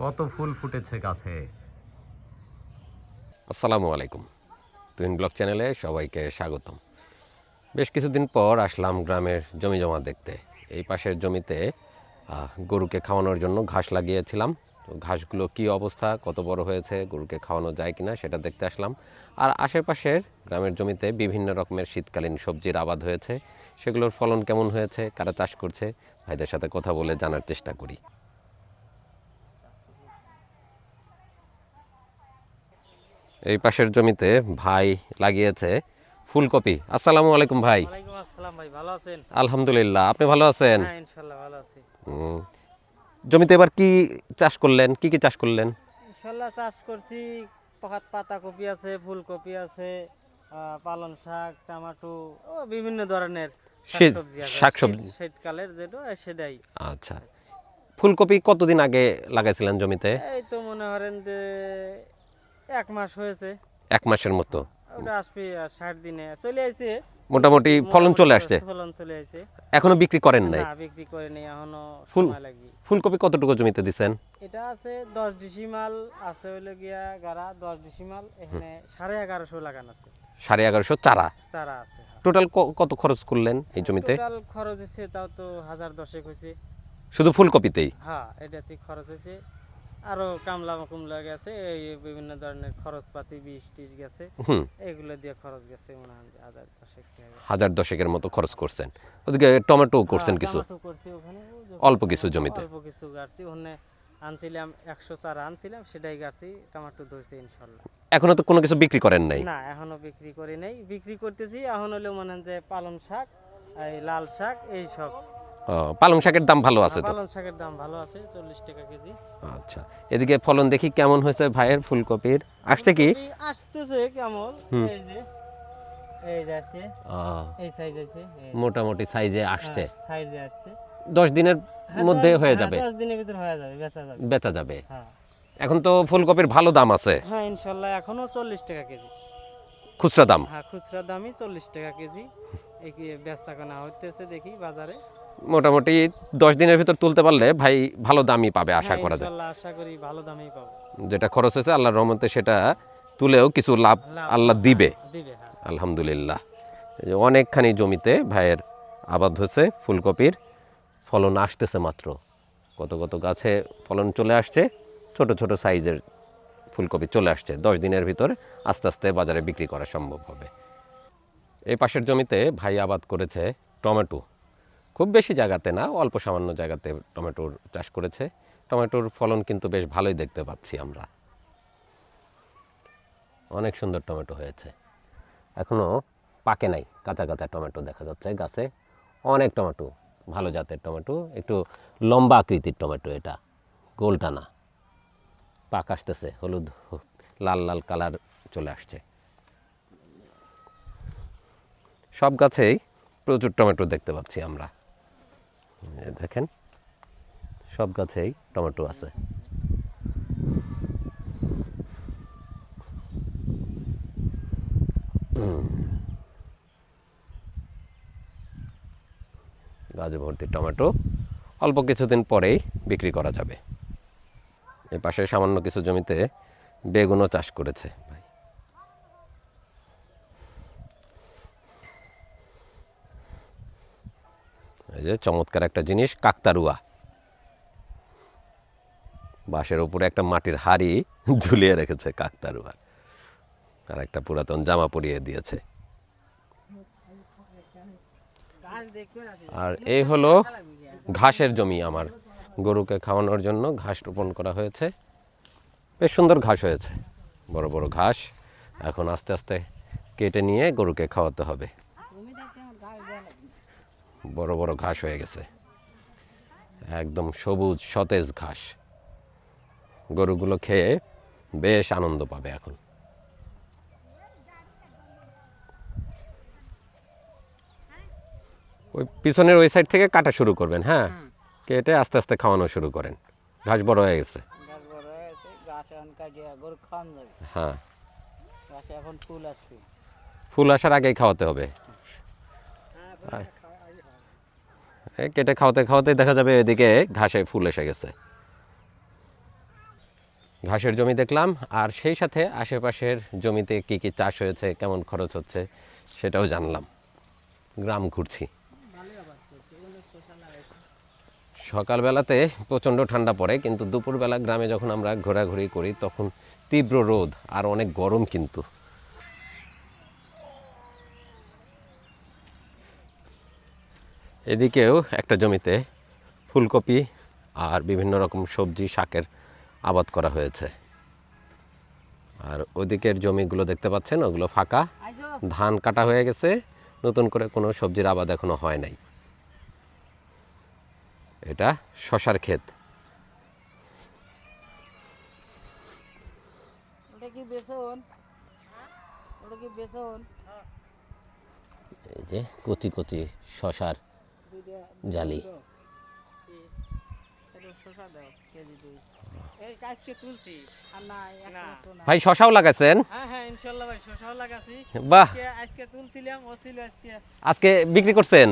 কত ফুল ফুটেছে গাছে। আসসালামু আলাইকুম। তুহিন ব্লগ চ্যানেলে সবাইকে স্বাগতম। বেশ কিছুদিন পর আসলাম গ্রামের জমি জমা দেখতে। এই পাশের জমিতে গরুকে খাওয়ানোর জন্য ঘাস লাগিয়েছিলাম। তো ঘাসগুলো কি অবস্থা, কত বড় হয়েছে, গরুকে খাওয়ানো যায় কিনা সেটা দেখতে আসলাম। আর আশেপাশের গ্রামের জমিতে বিভিন্ন রকমের শীতকালীন সবজির আবাদ হয়েছে। সেগুলোর ফলন কেমন হয়েছে, কারা চাষ করছে, ভাইদের সাথে কথা বলে জানার চেষ্টা করি। এই পাশের জমিতে ভাই লাগিয়েছে ফুলকপি। আসসালামু আলাইকুম ভাই। আসসালাম ভাই ভালো আছেন? আলহামদুলিল্লাহ আপনি ভালো আছেন? হ্যাঁ ভালো আছি। হুম। জমিতে এবার কি চাষ করলেন? কি কি চাষ করলেন? ইনশাল্লাহ চাষ করছি পাতা কপি আছে ফুলকপি আছে আহ, পালং শাক টমেটো ও বিভিন্ন ধরনের শাকসবজি শীতকালের যেটা সেটাই আচ্ছা। ফুলকপি কতদিন আগে লাগাইছিলেন জমিতে? এই তো মনে করেন যে এক মাস হয়েছে। এক মাসের মতো। ওটা আসবে ষাট দিনে। চলে আসছে। মোটামুটি ফলন চলে আসছে। ফলন চলে আসছে। এখনও বিক্রি করেন নাই? না বিক্রি করিনি এখনও ফুল- ফুলকপি কতটুকু জমিতে দিছেন? এটা আছে দশ ডিসিমাল আছে হইল গিয়া গাড়া দশ ডিসিমাল এখানে সাড়ে এগারোশো লাগানো আছে। সাড়ে এগারোশো চারা? চারা আছে টোটাল কত খরচ করলেন এই জমিতে? টোটাল খরচ হয়েছে তাও তো হাজার দশেক হয়েছে শুধু ফুলকপিতেই? হ্যাঁ এটাতে খরচ হয়েছে আরও কামলা কুমলা গেছে এই বিভিন্ন ধরনের খরচপাতি বিষ টিস গেছে এগুলো দিয়ে খরচ গেছে মনে হয় হাজার দশেক হাজার দশেকের মতো খরচ করছেন। ওদিকে টমেটো করছেন হ্যাঁ, কিছু? টমেটো ওখানে অল্প কিছু জমিতে। অল্প কিছু গাড়ছি ওখানে আনছিলাম একশো চারা আনছিলাম সেটাই গাড়ছি টমেটো ধরছে ইনশাল্লাহ। এখনও তো কোনো কিছু বিক্রি করেন নাই? না এখনও বিক্রি করি নাই। বিক্রি করতেছি এখন হলো মনে হয় যে পালং শাক এই লাল শাক এই সব। পালং শাকের দাম ভালো আছে তো? পালং শাকের দাম ভালো আছে চল্লিশ টাকা কেজি। আচ্ছা এদিকে ফলন দেখি কেমন হয়েছে ভাইয়ের ফুলকপির? আসছে কি? আসতেছে কেমন? এই যে এই যে আসছে। আহ, এই সাইজ আছে মোটামুটি সাইজে আসছে। সাইজে আসছে। দশ দিনের হ্যাঁ, মধ্যে হয়ে হ্যাঁ, যাবে। দশ দিনের ভিতর হয়ে যাবে বেচা যাবে। বেচা যাবে। হ্যাঁ। এখন তো ফুলকপির ভালো দাম আছে। হ্যাঁ ইনশাল্লাহ এখনও চল্লিশ টাকা কেজি। খুচরা দাম? হ্যাঁ খুচরা দামই চল্লিশ টাকা কেজি। এই কি বেচা কেনা হইতেছে দেখি বাজারে। মোটামুটি দশ দিনের ভিতর তুলতে পারলে ভাই ভালো দামই পাবে আশা হ্যাঁ, করা যায়। আশা করি ভালো দামেই পাবো। যেটা খরচ হয়েছে আল্লাহর রহমতে সেটা তুলেও কিছু লাভ আল্লাহ দিবে। দিবে হ্যাঁ। আলহামদুলিল্লাহ। অনেকখানি জমিতে ভাইয়ের আবাদ হয়েছে ফুলকপির ফলন আসতেছে মাত্র। কত কত গাছে ফলন চলে আসছে ছোট ছোট সাইজের ফুলকপি চলে আসছে। দশ দিনের ভিতর আস্তে আস্তে বাজারে বিক্রি করা সম্ভব হবে। এই পাশের জমিতে ভাই আবাদ করেছে টমেটো। খুব বেশি জায়গাতে না, অল্প সামান্য জায়গাতে টমেটোর চাষ করেছে। টমেটোর ফলন কিন্তু বেশ ভালোই দেখতে পাচ্ছি আমরা। অনেক সুন্দর টমেটো হয়েছে। এখনও পাকে নাই, কাঁচা কাঁচা টমেটো দেখা যাচ্ছে গাছে। অনেক টমেটো, ভালো জাতের টমেটো, একটু লম্বা আকৃতির টমেটো এটা গোলটা না পাক আসতেছে, হলুদ, লাল লাল কালার চলে আসছে। সব গাছেই প্রচুর টমেটো দেখতে পাচ্ছি আমরা। দেখেন, সব গাছেই টমেটো আছে। গাছে ভর্তি টমেটো অল্প কিছুদিন পরেই বিক্রি করা যাবে। এই পাশে সামান্য কিছু জমিতে বেগুনও চাষ করেছে ভাই এই যে চমৎকার একটা জিনিস কাকতারুয়া বাঁশের উপরে একটা মাটির হাড়ি ঝুলিয়ে রেখেছে কাকতারুয়া আর একটা পুরাতন জামা পরিয়ে দিয়েছে। আর এই হলো ঘাসের জমি আমার। গরুকে খাওয়ানোর জন্য ঘাস রোপণ করা হয়েছে। বেশ সুন্দর ঘাস হয়েছে। বড় বড় ঘাস। এখন আস্তে আস্তে কেটে নিয়ে গরুকে খাওয়াতে হবে। বড় বড় ঘাস হয়ে গেছে। একদম সবুজ সতেজ ঘাস। গরুগুলো খেয়ে বেশ আনন্দ পাবে এখন। ওই পিছনের ওই সাইড থেকে কাটা শুরু করবেন হ্যাঁ? কেটে আস্তে আস্তে খাওয়ানো শুরু করেন। ঘাস বড় হয়ে গেছে। হয়ে হ্যাঁ। ফুল আসার আগেই খাওয়াতে হবে। এই কেটে খাওয়াতে খাওয়াতে দেখা যাবে এদিকে ঘাসে ফুল এসে গেছে। ঘাসের জমি দেখলাম, আর সেই সাথে আশেপাশের জমিতে কি কি চাষ হয়েছে, কেমন খরচ হচ্ছে, সেটাও জানলাম। গ্রাম ঘুরছি। সকালবেলাতে প্রচণ্ড ঠান্ডা পড়ে, কিন্তু দুপুরবেলা গ্রামে যখন আমরা ঘোরাঘুরি করি, তখন তীব্র রোদ আর অনেক গরম কিন্তু। এদিকেও একটা জমিতে ফুলকপি আর বিভিন্ন রকম সবজি শাকের আবাদ করা হয়েছে। আর ওদিকের জমিগুলো দেখতে পাচ্ছেন ওগুলো ফাঁকা। ধান কাটা হয়ে গেছে নতুন করে কোনো সবজির আবাদ এখনও হয় নাই। এটা শশার ক্ষেত। এই যে কচি কচি শশার জালি। ভাই শশাও বাহ। আজকে বিক্রি করছেন?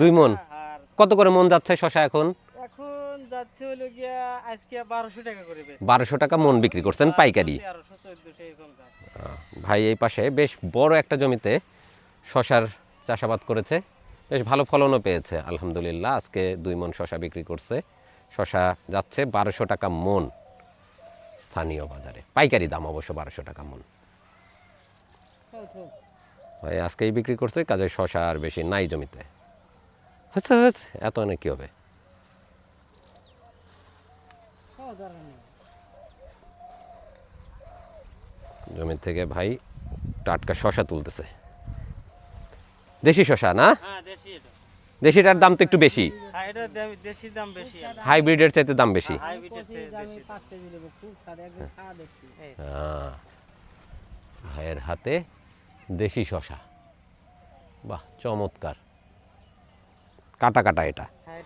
দুই মন। আর কত করে মন যাচ্ছে শশা এখন? এখন যাচ্ছে হলো গিয়া আজকে বারোশো টাকা করে মন বিক্রি করছেন পাইকারি। এরকম ভাই এই পাশে বেশ বড় একটা জমিতে শশার চাষাবাদ করেছে। বেশ ভালো ফলনও পেয়েছে, আলহামদুলিল্লাহ। আজকে দুই মন শশা বিক্রি করছে। শশা যাচ্ছে বারোশো টাকা মন স্থানীয় বাজারে। পাইকারি দাম অবশ্য বারোশো টাকা মন। ভাই, আজকেই বিক্রি করছে, কাজে শশা আর বেশি নাই জমিতে। হচ্ছে হচ্ছে এত অনেক কী হবে? জমি থেকে ভাই টাটকা শশা তুলতেছে। দেশি শশা না? হ্যাঁ দেশিটার দাম তো একটু বেশি। হ্যাঁ হাইব্রিডের চাইতে দাম বেশি। আহ, ভাইয়ের হাতে দেশি শশা বাহ চমৎকার। কাটা কাটা এটা। হ্যাঁ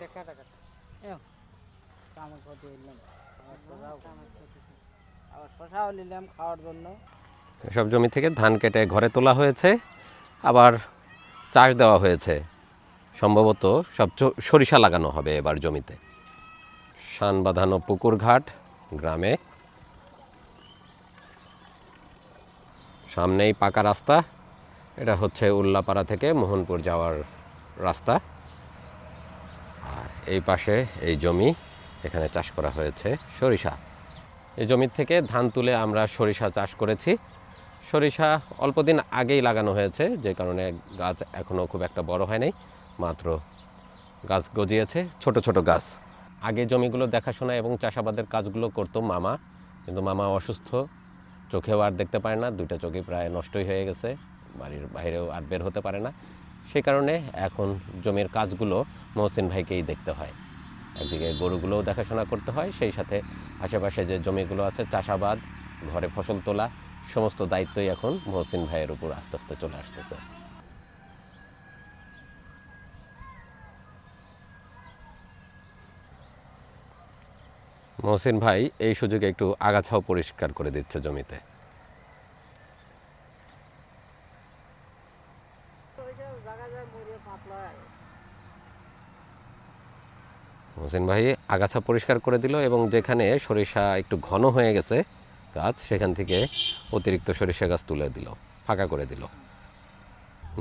সব জমি থেকে ধান কেটে ঘরে তোলা হয়েছে। আবার চাষ দেওয়া হয়েছে। সম্ভবত সব সরিষা লাগানো হবে এবার জমিতে। শান বাঁধানো পুকুর ঘাট গ্রামে। সামনেই পাকা রাস্তা। এটা হচ্ছে উল্লাপাড়া থেকে মোহনপুর যাওয়ার রাস্তা। আর এই পাশে এই জমি, এখানে চাষ করা হয়েছে সরিষা। এই জমির থেকে ধান তুলে আমরা সরিষা চাষ করেছি। সরিষা অল্প দিন আগেই লাগানো হয়েছে, যে কারণে গাছ এখনও খুব একটা বড় হয় নাই, মাত্র গাছ গজিয়েছে, ছোট ছোট গাছ। আগে জমিগুলো দেখাশোনা এবং চাষাবাদের কাজগুলো করতো মামা, কিন্তু মামা অসুস্থ, চোখেও আর দেখতে পারে না, দুইটা চোখই প্রায় নষ্টই হয়ে গেছে, বাড়ির বাইরেও আর বের হতে পারে না। সেই কারণে এখন জমির কাজগুলো মহসিন ভাইকেই দেখতে হয়। একদিকে গরুগুলোও দেখাশোনা করতে হয়, সেই সাথে আশেপাশে যে জমিগুলো আছে, চাষাবাদ, ঘরে ফসল তোলা সমস্ত দায়িত্বই এখন মহসিন ভাইয়ের উপর আস্তে আস্তে চলে আসতেছে। মহসিন ভাই, এই সুযোগে একটু আগাছাও পরিষ্কার করে দিচ্ছে জমিতে। মহসিন ভাই, আগাছা পরিষ্কার করে দিল এবং যেখানে সরিষা একটু ঘন হয়ে গেছে গাছ সেখান থেকে অতিরিক্ত সরিষা গাছ তুলে দিল, ফাঁকা করে দিল।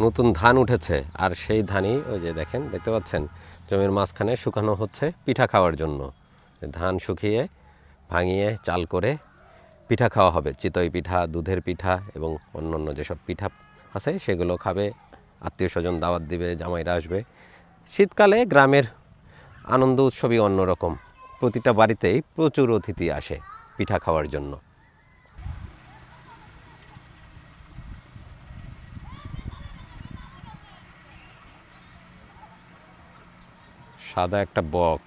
নতুন ধান উঠেছে, আর সেই ধানই ওই যে দেখেন, দেখতে পাচ্ছেন? জমির মাঝখানে শুকানো হচ্ছে পিঠা খাওয়ার জন্য। ধান শুকিয়ে, ভাঙিয়ে, চাল করে পিঠা খাওয়া হবে। চিতই পিঠা, দুধের পিঠা এবং অন্যান্য যেসব পিঠা আছে সেগুলো খাবে, আত্মীয় স্বজন দাওয়াত দিবে, জামাইরা আসবে। শীতকালে গ্রামের আনন্দ উৎসবই অন্যরকম। প্রতিটা বাড়িতেই প্রচুর অতিথি আসে পিঠা খাওয়ার জন্য। সাদা একটা বক।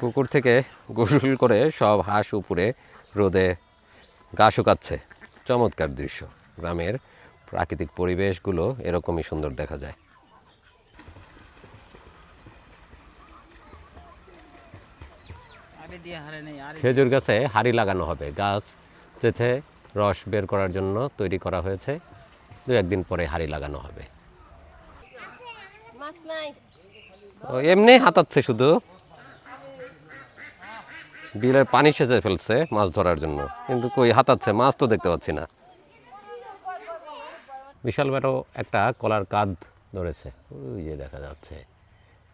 পুকুর থেকে গোসল করে সব হাঁস উপরে রোদে গা শুকাচ্ছে। চমৎকার দৃশ্য। গ্রামের প্রাকৃতিক পরিবেশগুলো এরকমই সুন্দর দেখা যায়। খেজুর গাছে হাড়ি লাগানো হবে। গাছ চেঁচে রস বের করার জন্য তৈরি করা হয়েছে। দু একদিন পরে হাড়ি লাগানো হবে। ও এমনি হাতাচ্ছে শুধু। বিলের পানি সেচে ফেলছে মাছ ধরার জন্য। কিন্তু কই হাতাচ্ছে? মাছ তো দেখতে পাচ্ছি না। বিশাল বড় একটা কলার কাঁধ ধরেছে। ওই যে দেখা যাচ্ছে।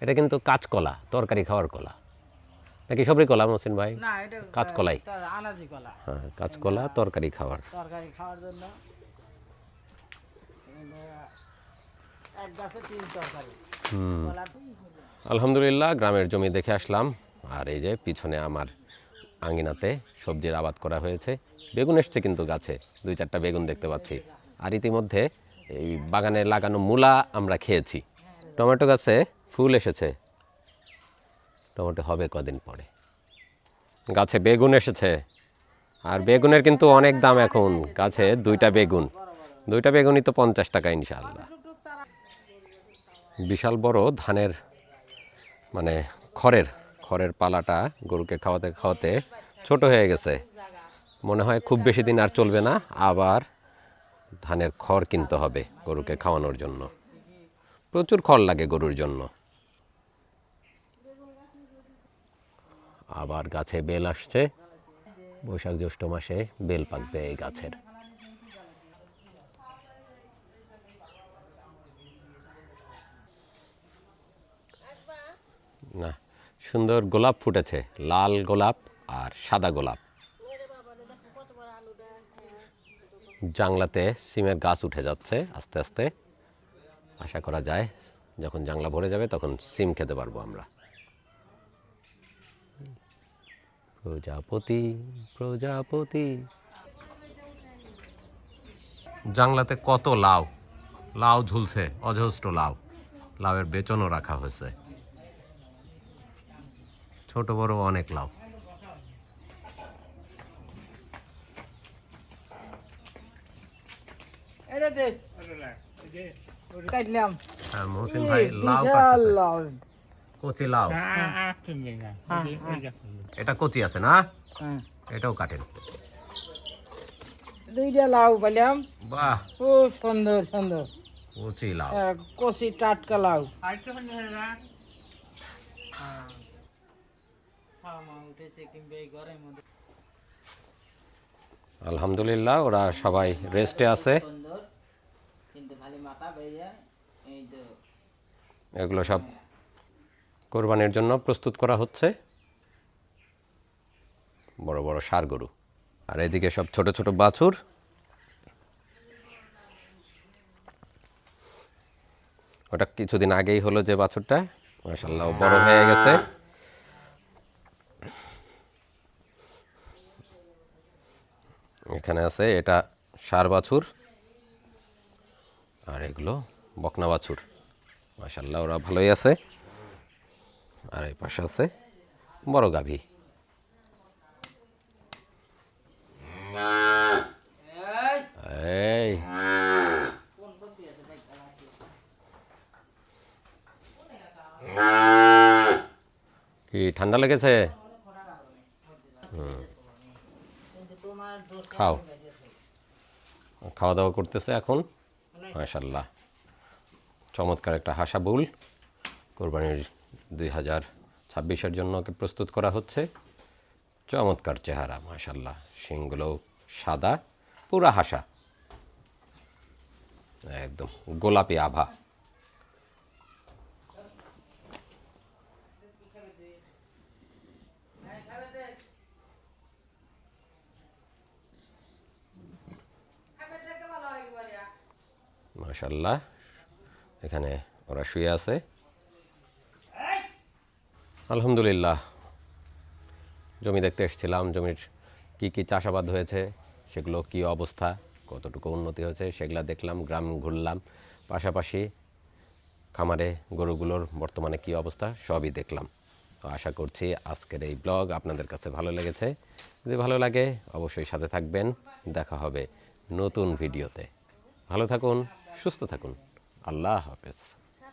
এটা কিন্তু কাঁচকলা তরকারি খাওয়ার কলা। নাকি সবরি কলা মহসিন ভাই? না এটা কাঁচকলাই। আনাজি কলা। হ্যাঁ কাঁচকলা তরকারি খাওয়ার। তরকারি খাওয়ার জন্য। এক গাছে তিন তরকারি। হুম। আলহামদুলিল্লাহ গ্রামের জমি দেখে আসলাম। আর এই যে পিছনে আমার আঙিনাতে সবজির আবাদ করা হয়েছে। বেগুন এসছে কিন্তু গাছে দুই চারটা বেগুন দেখতে পাচ্ছি। আর ইতিমধ্যে এই বাগানে লাগানো মূলা আমরা খেয়েছি। টমেটো গাছে ফুল এসেছে। টমেটো হবে কদিন পরে। গাছে বেগুন এসেছে। আর বেগুনের কিন্তু অনেক দাম এখন। গাছে দুইটা বেগুন। দুইটা বেগুনই তো পঞ্চাশ টাকা ইনশাআল্লাহ। বিশাল বড় ধানের মানে খড়ের খড়ের পালাটা গরুকে খাওয়াতে খাওয়াতে ছোট হয়ে গেছে। মনে হয় খুব বেশি দিন আর চলবে না, আবার ধানের খড় কিনতে হবে গরুকে খাওয়ানোর জন্য। প্রচুর খড় লাগে গরুর জন্য। আবার গাছে বেল আসছে। বৈশাখ জ্যৈষ্ঠ মাসে বেল পাকবে এই গাছের। না, সুন্দর গোলাপ ফুটেছে, লাল গোলাপ আর সাদা গোলাপ। জাংলাতে সিমের গাছ উঠে যাচ্ছে আস্তে আস্তে। আশা করা যায় যখন জাংলা ভরে যাবে তখন সিম খেতে পারব আমরা। প্রজাপতি প্রজাপতি জাংলাতে কত লাউ লাউ ঝুলছে অজস্র লাউ লাউয়ের বেচনও রাখা হয়েছে ছোট বড় অনেক লাউ এটা দে কাটলাম আর মহসিন ভাই লাউ কচি লাউ। এটা কচি আছে না? হ্যাঁ। এটাও কাটেন। দুইটা লাউ পেলাম বাহ। খুব সুন্দর সুন্দর। কচি লাউ। কষি টাটকা লাউ। আলহামদুলিল্লাহ ওরা সবাই রেস্টে আছে। কিন্তু খালি মাথা এই তো এগুলো সব কোরবানির জন্য প্রস্তুত করা হচ্ছে। বড় বড় সার গরু। আর এদিকে সব ছোট ছোট বাছুর। ওটা কিছুদিন আগেই হলো যে বাছুরটা। মাসাল্লাহ বড় হয়ে গেছে। এখানে আছে এটা সার বাছুর। আর এগুলো বকনা বাছুর। মাসাল্লাহ ওরা ভালোই আছে। আর এই পাশে আছে বড় গাভী। এই। কি ঠান্ডা লেগেছে। খাও। খাওয়া দাওয়া করতেছে এখন। মাশাল্লাহ চমৎকার একটা হাসা বুল। কোরবানির দুই হাজার ছাব্বিশের জন্য ওকে প্রস্তুত করা হচ্ছে। চমৎকার চেহারা মাশাল্লাহ শিংগুলো সাদা, পুরা হাসা। একদম গোলাপি আভা। মাশাল্লাহ এখানে ওরা শুয়ে আছে। আলহামদুলিল্লাহ। জমি দেখতে এসেছিলাম, জমির কি কি চাষাবাদ হয়েছে, সেগুলো কি অবস্থা, কতটুকু উন্নতি হয়েছে, সেগুলো দেখলাম, গ্রাম ঘুরলাম। পাশাপাশি খামারে গরুগুলোর বর্তমানে কি অবস্থা, সবই দেখলাম। তো আশা করছি আজকের এই ব্লগ আপনাদের কাছে ভালো লেগেছে। যদি ভালো লাগে, অবশ্যই সাথে থাকবেন। দেখা হবে নতুন ভিডিওতে। ভালো থাকুন, সুস্থ থাকুন। আল্লাহ হাফেজ।